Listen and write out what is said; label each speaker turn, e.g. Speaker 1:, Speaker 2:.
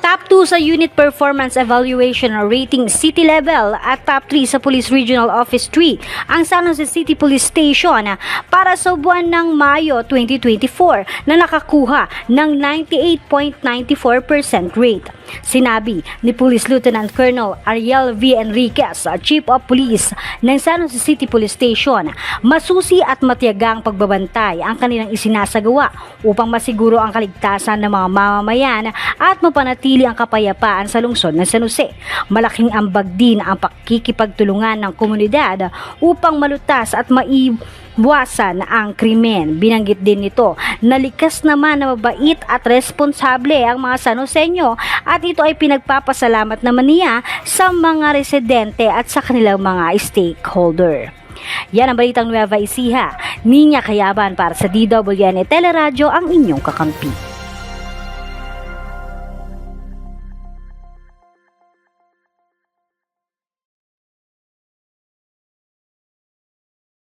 Speaker 1: Top 2 sa Unit Performance Evaluation or Rating City Level at Top 3 sa Police Regional Office 3 ang San Jose City Police Station para sa buwan ng Mayo 2024 na nakakuha ng 98.94% rate. Sinabi ni Police Lieutenant Colonel Ariel V. Enriquez, Chief of Police ng San Jose City Police Station, masusi at matiyagang pagbabantay ang kanilang isinasagawa upang masiguro ang kaligtasan ng mga mamamayan at mapanatili ang kapayapaan sa lungsod ng San Jose. Malaking ambag din ang pakikipagtulungan ng komunidad upang malutas at maiwasan ang krimen. Binanggit din nito na likas naman na mabait at responsable ang mga San Joseño at ito ay pinagpapasalamat naman niya sa mga residente at sa kanilang mga stakeholder. Yan ang balitang Nueva Ecija. Ninya Kayaban para sa DWN Teleradyo ang inyong kakampi.